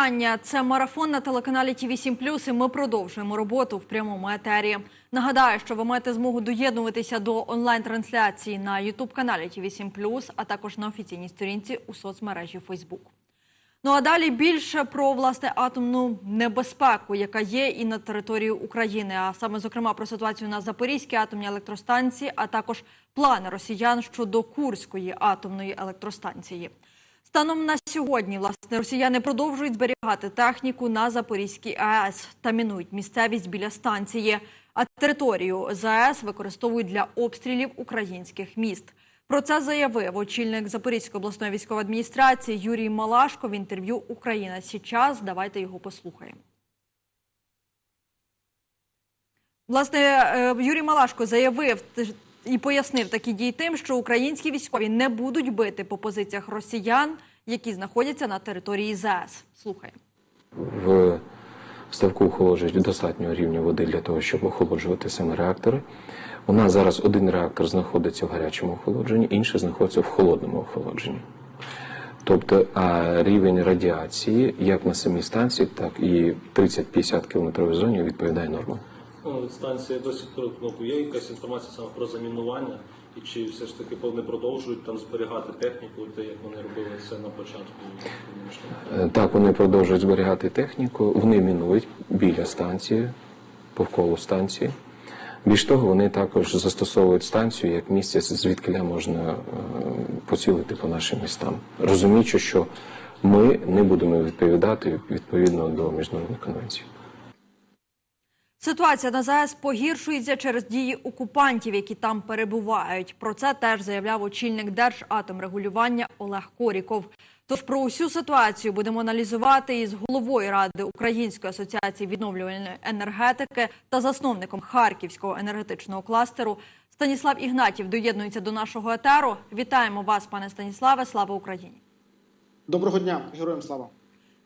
вітання. Це марафон на телеканалі ТІВІ 7 і ми продовжуємо роботу в прямому етері. Нагадаю, що ви маєте змогу доєднуватися до онлайн-трансляції на ютуб каналі ТІВІ 7 а також на офіційній сторінці у соцмережі Фейсбук. Ну а далі більше про власне атомну небезпеку, яка є і на території України, а саме зокрема про ситуацію на Запорізькій атомній електростанції, а також плани росіян щодо Курської атомної електростанції. Станом на сьогодні, власне, росіяни продовжують зберігати техніку на Запорізькій АЕС та мінують місцевість біля станції. А територію ЗАЕС використовують для обстрілів українських міст. Про це заявив очільник Запорізької обласної військової адміністрації Юрій Малашко в інтерв'ю Україна Січас. Давайте його послухаємо. Власне, е, Юрій Малашко заявив і пояснив такі дії тим, що українські військові не будуть бити по позиціях росіян, які знаходяться на території ЗАЕС. Слухаємо. В ставку охолоджують достатнього рівня води для того, щоб охолоджувати саме реактори. У нас зараз один реактор знаходиться в гарячому охолодженні, інший знаходиться в холодному охолодженні. Тобто рівень радіації як на самій станції, так і 30-50 кілометровій зоні відповідає нормам. Ну, станція до сих пор ну, є якась інформація саме про замінування, і чи все ж таки вони продовжують там зберігати техніку, те, як вони робили це на початку? Е, Так, вони продовжують зберігати техніку, вони мінують біля станції, повколу станції. Більш того, вони також застосовують станцію як місце, звідки можна е, поцілити по нашим містам, розуміючи, що ми не будемо відповідати відповідно до міжнародних конвенцій. Ситуація на ЗАЕС погіршується через дії окупантів, які там перебувають. Про це теж заявляв очільник Держатомрегулювання Олег Коріков. Тож про усю ситуацію будемо аналізувати із головою ради Української асоціації відновлювальної енергетики та засновником Харківського енергетичного кластеру Станіслав Ігнатів доєднується до нашого етеру. Вітаємо вас, пане Станіславе. Слава Україні! Доброго дня, героям слава.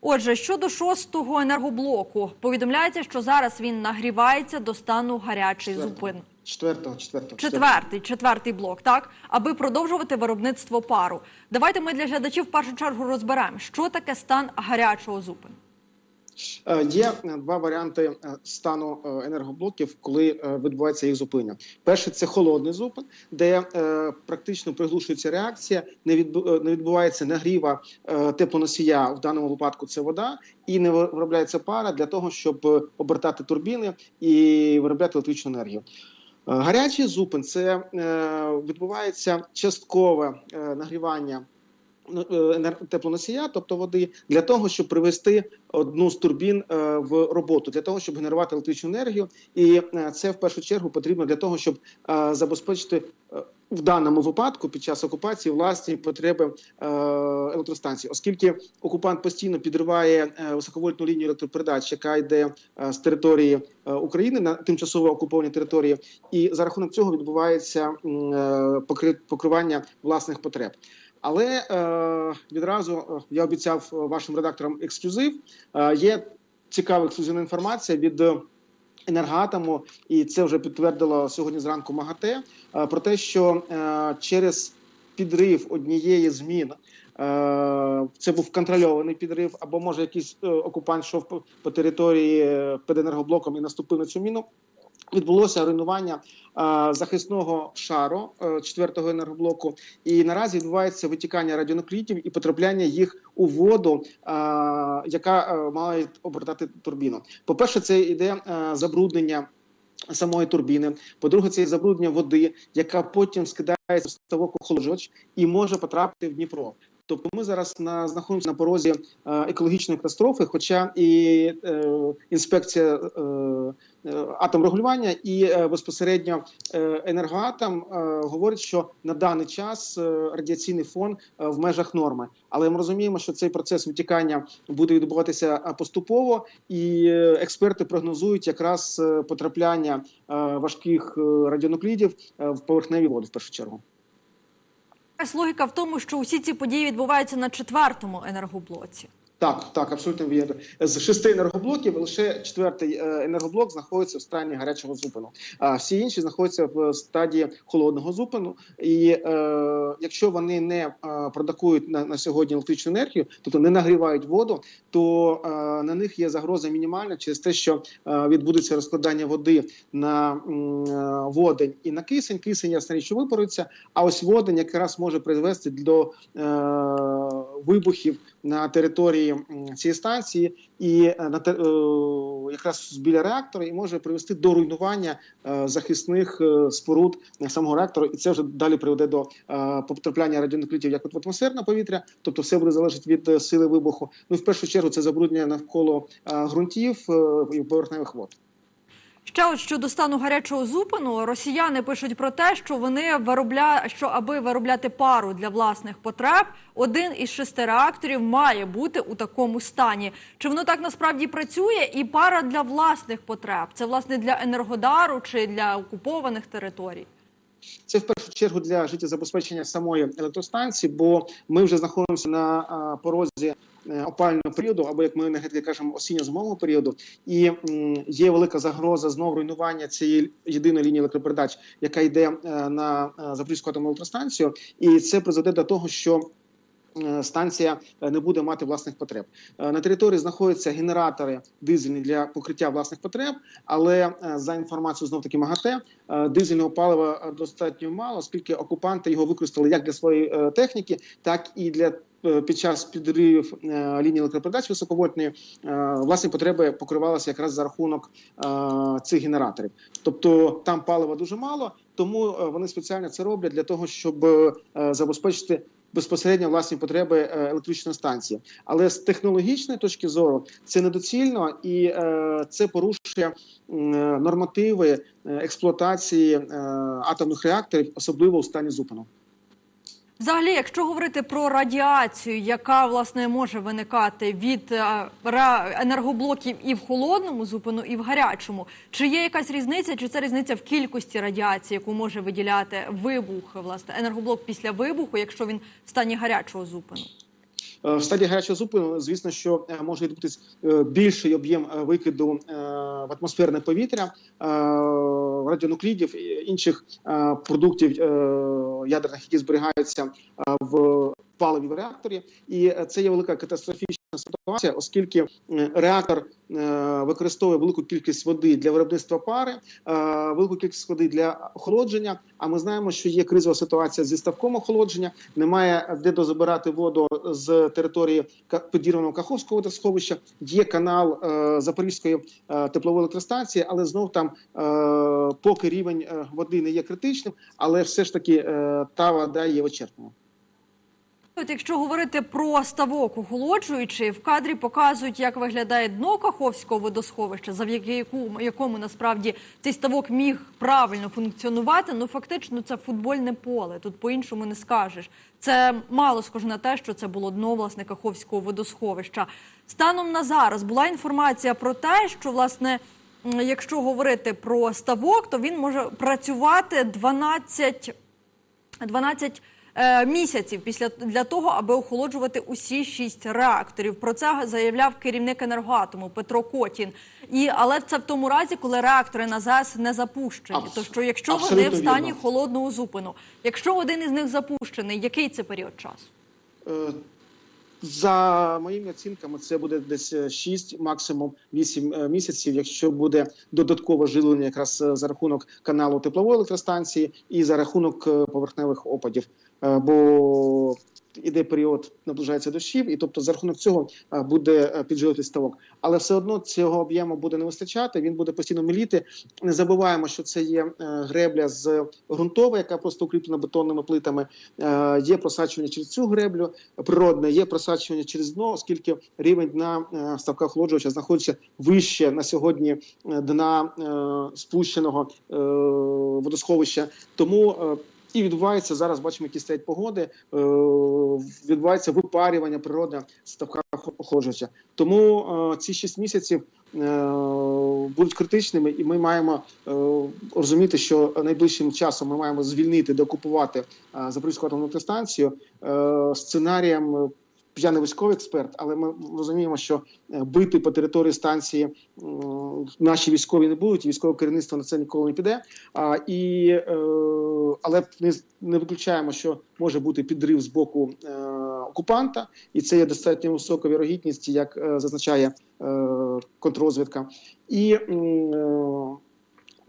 Отже, щодо шостого енергоблоку, повідомляється, що зараз він нагрівається до стану гарячий зупин. Четвертого, четвертого. Четвертий, четвертий блок, так аби продовжувати виробництво пару. Давайте ми для глядачів в першу чергу розберемо, що таке стан гарячого зупину. Е, Є е, два варіанти е, стану енергоблоків, коли відбувається їх зупинення. Перший це холодний зупин, де практично приглушується реакція, не відбу- відбувається нагріва теплоносія. В даному випадку це вода, і не виробляється пара для того, щоб обертати турбіни і виробляти електричну енергію. Гарячий зупин це відбувається часткове нагрівання теплоносія, тобто води, для того, щоб привести одну з турбін е, в роботу, для того, щоб генерувати електричну енергію. І е, це в першу чергу потрібно для того, щоб е, забезпечити е, в даному випадку під час окупації власні потреби е, електростанції, оскільки окупант постійно підриває е, високовольтну лінію електропередач, яка йде е, з території е, України на тимчасово окуповані території, і за рахунок цього відбувається е, покривання власних потреб. Але е, відразу е, я обіцяв е, вашим редакторам ексклюзив. Є цікава ексклюзивна інформація від е, енергоатому, і це вже підтвердило сьогодні зранку МАГАТЕ про те, що через підрив однієї з мін. е, Це був контрольований підрив, або може якийсь окупант йшов по, території під енергоблоком і наступив на цю міну. Відбулося руйнування е, захисного шару е, четвертого енергоблоку, і наразі відбувається витікання радіонуклідів і потрапляння їх у воду, е, яка має обертати турбіну. По перше, це йде забруднення. Самої турбіни, по-друге, це забруднення води, яка потім скидається в ставок охолоджувач і може потрапити в Дніпро. Тобто ми зараз на знаходимося на порозі е, екологічної катастрофи, хоча і е, інспекція е, е, атомрегулювання і е, безпосередньо е, енергоатом е, говорить, що на даний час е, радіаційний фон е, в межах норми. Але ми розуміємо, що цей процес витікання буде відбуватися е, поступово, і експерти прогнозують якраз потрапляння е, важких радіонуклідів в поверхневі води в першу чергу. Логіка в тому, що усі ці події відбуваються на четвертому енергоблоці. Так, так, абсолютно вірно. З шести енергоблоків лише четвертий е, енергоблок знаходиться в стані гарячого зупину. А всі інші знаходяться в стадії холодного зупину. І е, якщо вони не е, продукують на, на сьогодні електричну енергію, тобто не нагрівають воду, то е, на них є загроза мінімальна через те, що е, відбудеться розкладання води на е, водень і на кисень. Кисень ясна річ, випарується, а ось водень якраз може призвести до е, вибухів на території цієї станції і е, на е, якраз біля реактора і може привести до руйнування е, захисних споруд самого реактора, і це вже далі приведе до потрапляння радіонуклідів як в атмосферне повітря, тобто все буде залежати від сили вибуху. Ну в першу чергу це забруднення навколо ґрунтів і поверхневих вод. Ще от щодо стану гарячого зупину, росіяни пишуть про те, що вони виробля... що аби виробляти пару для власних потреб, один із шести реакторів має бути у такому стані. Чи воно так насправді працює? І пара для власних потреб це власне для енергодару чи для окупованих територій? Це в першу чергу для життєзабезпечення самої електростанції, бо ми вже знаходимося на порозі опального періоду, або як ми енергетики кажемо, осінньо-зимового періоду, і є велика загроза знов руйнування цієї єдиної лінії електропередач, яка йде е, на е, Запорізьку атомну електростанцію, і це призведе до того, що е, Станція е, не буде мати власних потреб. Е, На території знаходяться генератори дизельні для покриття власних потреб, але е, за інформацією знов таки МАГАТЕ, е, дизельного палива е, достатньо мало, оскільки окупанти його використали як для своєї е, техніки, так і для е, під час підривів е, лінії електропередач високовольтної е, власні потреби покривалися якраз за рахунок е, цих генераторів. Тобто там палива дуже мало, тому е, вони спеціально це роблять для того, щоб е, забезпечити безпосередньо власні потреби е, електричної станції. Але з технологічної точки зору це недоцільно і е, це порушує е, нормативи е, експлуатації е, атомних реакторів, особливо у стані зупину. Взагалі, якщо говорити про радіацію, яка власне може виникати від е, енергоблоків і в холодному зупину, і в гарячому, чи є якась різниця, чи це різниця в кількості радіації, яку може виділяти вибух, власне, енергоблок після вибуху, якщо він в стані гарячого зупину? Е, В стадії гарячого зупину, звісно, що е, може відбутись е, більший об'єм е, викиду е, в атмосферне повітря, е, радіонуклідів і інших е, продуктів е, ядерних, які зберігаються е, в паливі в реакторі, і е, це є велика катастрофічна ситуація, оскільки е, реактор е, використовує велику кількість води для виробництва пари, е, велику кількість води для охолодження. А ми знаємо, що є кризова ситуація зі ставком охолодження, немає де дозабирати воду з території підірваного Каховського водосховища. Є канал Запорізької теплової електростанції, але знов там поки рівень води не є критичним, але все ж таки та вода є вичерпною. От якщо говорити про ставок охолоджуючий, в кадрі показують, як виглядає дно Каховського водосховища, завдяки якому, насправді цей ставок міг правильно функціонувати. Ну фактично це футбольне поле. Тут по-іншому не скажеш. Це мало схоже на те, що це було дно власне Каховського водосховища. Станом на зараз була інформація про те, що власне. Якщо говорити про ставок, то він може працювати 12 12 е, місяців після для того, аби охолоджувати усі шість реакторів. Про це заявляв керівник енергоатому Петро Котін. І але це в тому разі, коли реактори на ЗАЕС не запущені. Абс- То що якщо вони абсолютно в стані вірно. холодного зупину, якщо один із них запущений, який це період часу? Е, За моїми оцінками, це буде десь 6, максимум 8 е, місяців, якщо буде додаткове жилення якраз е, за рахунок каналу теплової електростанції і за рахунок е, поверхневих опадів. Е, Бо іде період наближається дощів, і тобто за рахунок цього е, буде е, ставок. Але все одно цього об'єму буде не вистачати. Він буде постійно міліти. Не забуваємо, що це є е, гребля з ґрунтова, яка просто укріплена бетонними плитами. Є просачування через цю греблю природне, є просачування через дно, оскільки рівень дна ставка охолоджувача знаходиться вище на сьогодні дна спущеного водосховища. Тому і відбувається зараз. Бачимо, які стоять погоди. е, Відбувається випарювання природи ставка охолоджувача. Тому е, ці 6 місяців е, будуть критичними, і ми маємо розуміти, що найближчим часом ми маємо звільнити, докупувати Запорізьку атомну станцію Сценарієм я не військовий експерт, але ми розуміємо, що е, бити по території станції наші військові не будуть, і військове керівництво на це ніколи не піде. А, і, е, але не, не виключаємо, що може бути підрив з боку е, окупанта, і це є достатньо висока вірогідність, як зазначає е, контррозвідка. І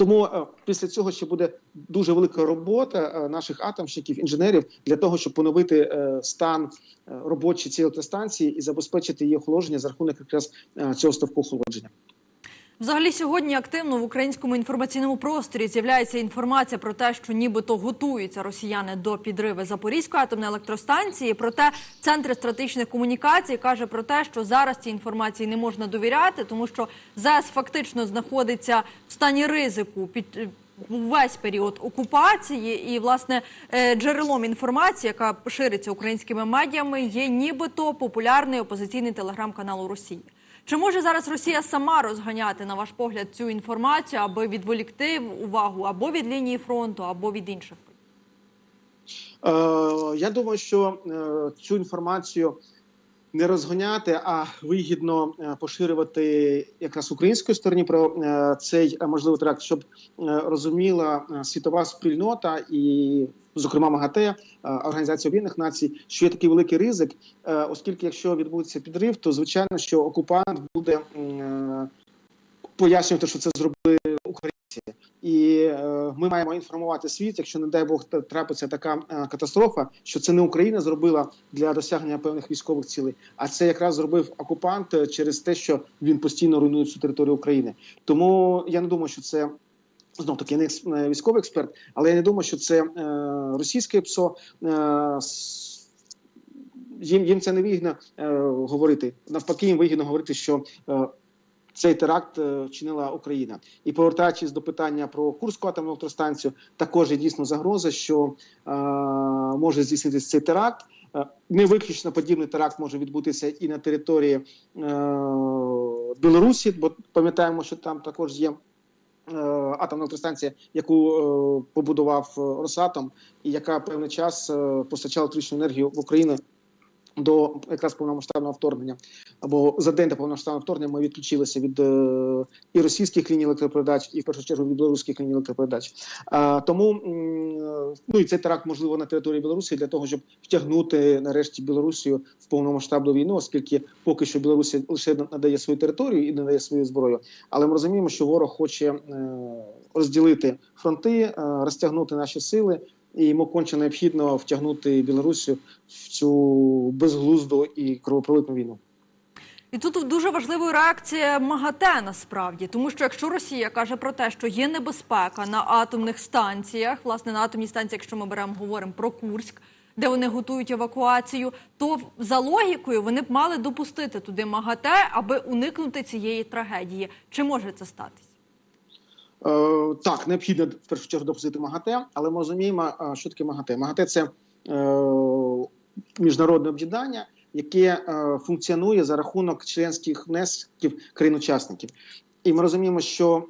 тому е, після цього ще буде дуже велика робота е, наших атомщиків, інженерів для того, щоб поновити е, стан робочі цієї електростанції і забезпечити її охолодження за рахунок якраз цього ставку охолодження. Взагалі сьогодні активно в українському інформаційному просторі з'являється інформація про те, що нібито готуються росіяни до підриви Запорізької атомної електростанції. Проте центр стратегічних комунікацій каже про те, що зараз цій інформації не можна довіряти, тому що ЗАЕС фактично знаходиться в стані ризику під весь період окупації, і власне е, джерелом інформації, яка шириться українськими медіями, є нібито популярний опозиційний телеграм-канал у Росії. Чи може зараз Росія сама розганяти, на ваш погляд, цю інформацію, аби відволікти увагу або від лінії фронту, або від інших? Е, я думаю, що е, цю інформацію не розганяти, а вигідно е, поширювати якраз української стороні про цей можливий теракт, щоб розуміла світова спільнота і. Зокрема, МАГАТЕ, е, Організація Об'єднаних Націй, що є такий великий ризик, е, оскільки якщо відбудеться підрив, то звичайно, що окупант буде е, пояснювати, що це зробили українці, і ми маємо інформувати світ, якщо не дай Бог трапиться така катастрофа, що це не Україна зробила для досягнення певних військових цілей, а це якраз зробив окупант через те, що він постійно руйнує всю територію України. Тому я не думаю, що це. Знов таки, не військовий експерт, але я не думаю, що це е, російське ПСО. Е, їм, їм це не вигідно е, говорити. Навпаки, їм вигідно говорити, що е, цей теракт е, вчинила Україна. І повертаючись до питання про Курську атомну електростанцію, також є дійсно загроза, що е, може здійснитися цей теракт. Е, Не виключно подібний теракт може відбутися і на території е, Білорусі, бо пам'ятаємо, що там також є. Е, Атомна електростанція, яку е, побудував е, Росатом, і яка певний час постачала електричну енергію в Україну до якраз повномасштабного вторгнення. Або за день до повномасштабного вторгнення ми відключилися від е, і російських ліній електропередач, і в першу чергу від білоруських ліній електропередач. А, тому ну і цей теракт можливо на території Білорусі для того, щоб втягнути нарешті Білорусію в повномасштабну війну, оскільки поки що Білорусі лише надає свою територію і надає свою зброю. Але ми розуміємо, що ворог хоче е, розділити фронти, е, розтягнути наші сили. І йому конче необхідно втягнути Білорусію в цю безглузду і кровопролитну війну. І тут дуже важливою реакція МАГАТЕ насправді, тому що якщо Росія каже про те, що є небезпека на атомних станціях, власне на атомній станції, якщо ми беремо говоримо про Курськ, де вони готують евакуацію, то за логікою вони б мали допустити туди МАГАТЕ, аби уникнути цієї трагедії. Чи може це статись? Е, так, необхідно в першу чергу допустити МАГАТЕ, але ми розуміємо, е, що таке МАГАТЕ. МАГАТЕ це е, міжнародне об'єднання, яке функціонує за рахунок членських внесків країн-учасників. І ми розуміємо, що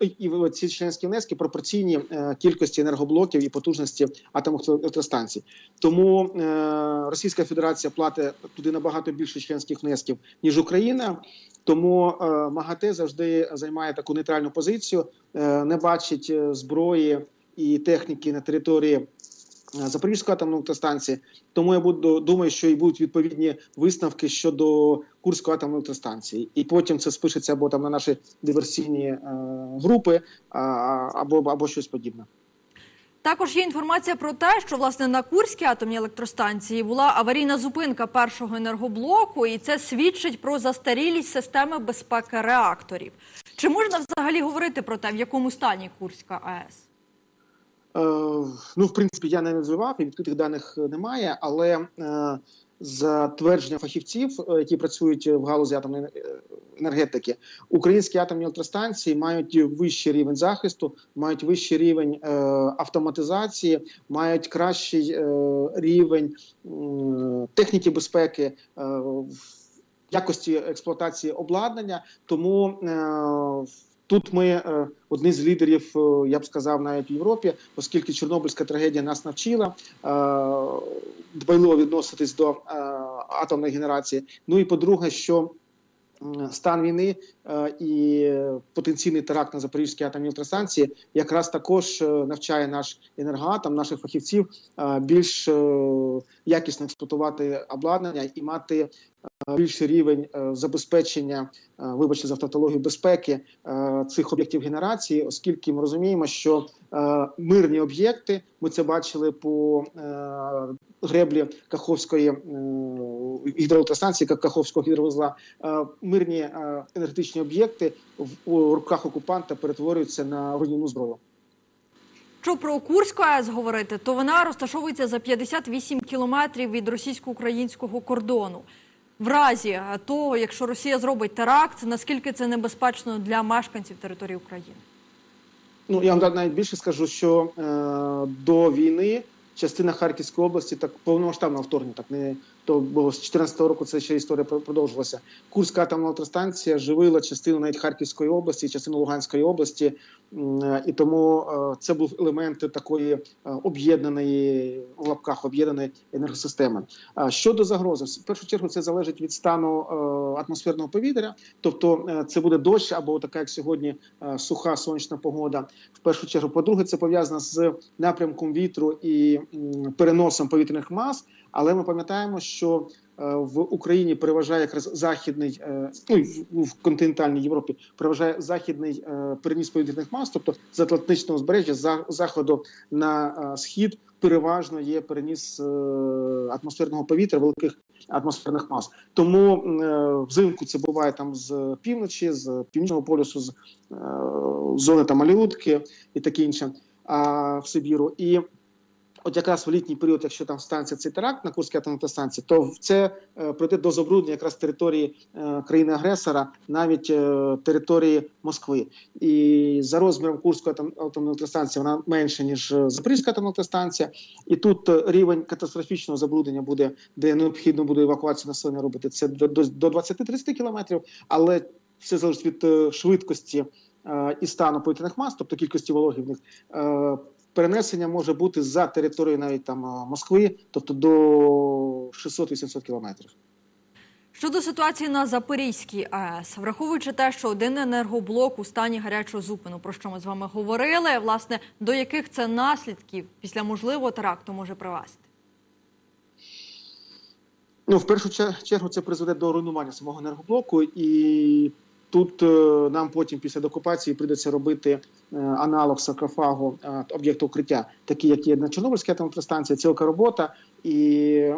е, і ці членські внески пропорційні е, кількості енергоблоків і потужності атомних електростанцій. Тому е, Російська Федерація платить туди набагато більше членських внесків ніж Україна. Тому е, МАГАТЕ завжди займає таку нейтральну позицію, не бачить зброї і техніки на території Запорізької атомної електростанції. Тому я буду думаю, що і будуть відповідні висновки щодо Курської атомної електростанції, і потім це спишеться або там на наші диверсійні е, групи, а, або або щось подібне. Також є інформація про те, що власне на Курській атомній електростанції була аварійна зупинка першого енергоблоку, і це свідчить про застарілість системи безпеки реакторів. Чи можна взагалі говорити про те, в якому стані Курська АЕС? Е, ну, в принципі, я не називав і відкритих даних немає, але е, за твердження фахівців, е, які працюють в галузі атомної енергетики, українські атомні електростанції мають вищий рівень захисту, мають вищий рівень е, автоматизації, мають кращий е, рівень е, техніки безпеки. В якості експлуатації обладнання, тому е, Тут ми е, одні з лідерів, е, я б сказав, навіть в Європі, оскільки Чорнобильська трагедія нас навчила е, дбайливо відноситись до атомної генерації. Ну і по-друге, що стан війни і потенційний теракт на Запорізькій атомній електростанції якраз також навчає наш енергоатом, наших фахівців більш якісно експлуатувати обладнання і мати більший рівень е, забезпечення, е, вибачте за тавтологію безпеки е, цих об'єктів генерації, оскільки ми розуміємо, що е, мирні об'єкти, ми це бачили по е, греблі Каховської е, гідроелектростанції, Каховського гідровузла, е, мирні е, енергетичні об'єкти в руках окупанта перетворюються на руйнівну зброю. Що про Курську АЕС говорити, то вона розташовується за 58 кілометрів від російсько-українського кордону. В разі того, якщо Росія зробить теракт, наскільки це небезпечно для мешканців території України? Ну я вам навіть більше скажу, що е, до війни частина Харківської області так повномасштабного вторгнення, так не то було з 2014 року. Це ще історія про- продовжувалася. Курська атомна електростанція живила частину навіть Харківської області, частину Луганської області, і тому е, це був елемент такої е, об'єднаної в лапках об'єднаної енергосистеми. Щодо загрози, в першу чергу це залежить від стану е, атмосферного повітря, тобто це буде дощ або така, як сьогодні, суха сонячна погода. В першу чергу, по-друге, це пов'язано з напрямком вітру і переносом повітряних мас. Але ми пам'ятаємо, що е, в Україні переважає якраз західний, е, ну в- континентальній Європі переважає західний е, переніс повітряних мас, тобто з Атлантичного узбережжя, з заходу на схід переважно є переніс атмосферного повітря, великих атмосферних мас. Тому взимку це буває там з півночі, з північного полюсу, з зони там Аліутки і таке інше, в Сибіру. І от якраз в літній період, якщо там станеться цей теракт на Курській атомній електростанції, то це е, прийде до забруднення якраз території е, країни-агресора, навіть е, території Москви. І за розміром Курської атом- атомної електростанції вона менша ніж Запорізька атомна електростанція. І тут рівень катастрофічного забруднення буде, де необхідно буде евакуацію населення робити. Це до, до, до 20-30 кілометрів, але все залежить від швидкості і стану повітряних мас, тобто кількості вологи в них. Перенесення може бути за територією навіть там е, Москви, тобто до 600-800 кілометрів. Щодо ситуації на Запорізькій АЕС, враховуючи те, що один енергоблок у стані гарячого зупину, про що ми з вами говорили, власне, до яких це наслідків після можливого теракту може привести? Ну, в першу чергу це призведе до руйнування самого енергоблоку, і тут е, нам потім після докупації прийдеться робити е, аналог саркофагу е, об'єкту укриття, такі як є на Чорнобильській атомній електростанції, це робота. І...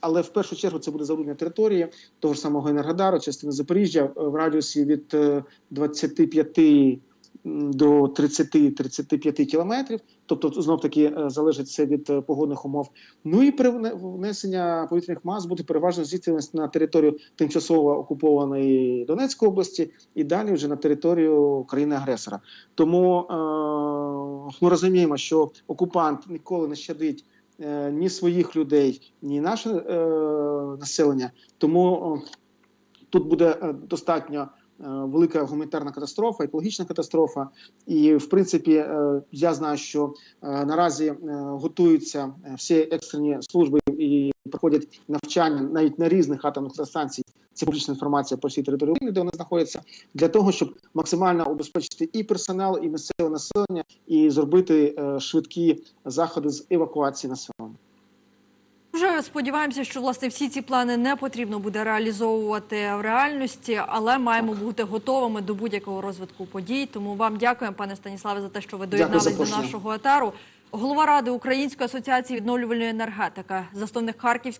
Але в першу чергу це буде забруднення території того ж самого Енергодару, частини Запоріжжя в радіусі від е, 25 м, до 30-35 кілометрів. Тобто, знов таки залежить це від е, погодних умов. Ну і при внесення повітряних мас буде переважно здійснюватися на територію тимчасово окупованої Донецької області і далі вже на територію країни-агресора. Тому е- ми розуміємо, що окупант ніколи не щадить е- ні своїх людей, ні наше е- населення. Тому е, тут буде е, достатньо. Е, Велика гуманітарна катастрофа, екологічна катастрофа, і в принципі е, я знаю, що е, наразі готуються всі екстрені служби і проходять навчання навіть на різних атомних електростанцій. Це публічна інформація по всій території України, де вони знаходяться, для того, щоб максимально убезпечити і персонал, і місцеве населення, і зробити швидкі заходи з евакуації населення. Вже сподіваємося, що власне всі ці плани не потрібно буде реалізовувати в реальності, але маємо бути готовими до будь-якого розвитку подій. Тому вам дякуємо, пане Станіславе, за те, що ви доєдналися до нашого етеру. Голова ради Української асоціації відновлювальної енергетики, засновник Харківського.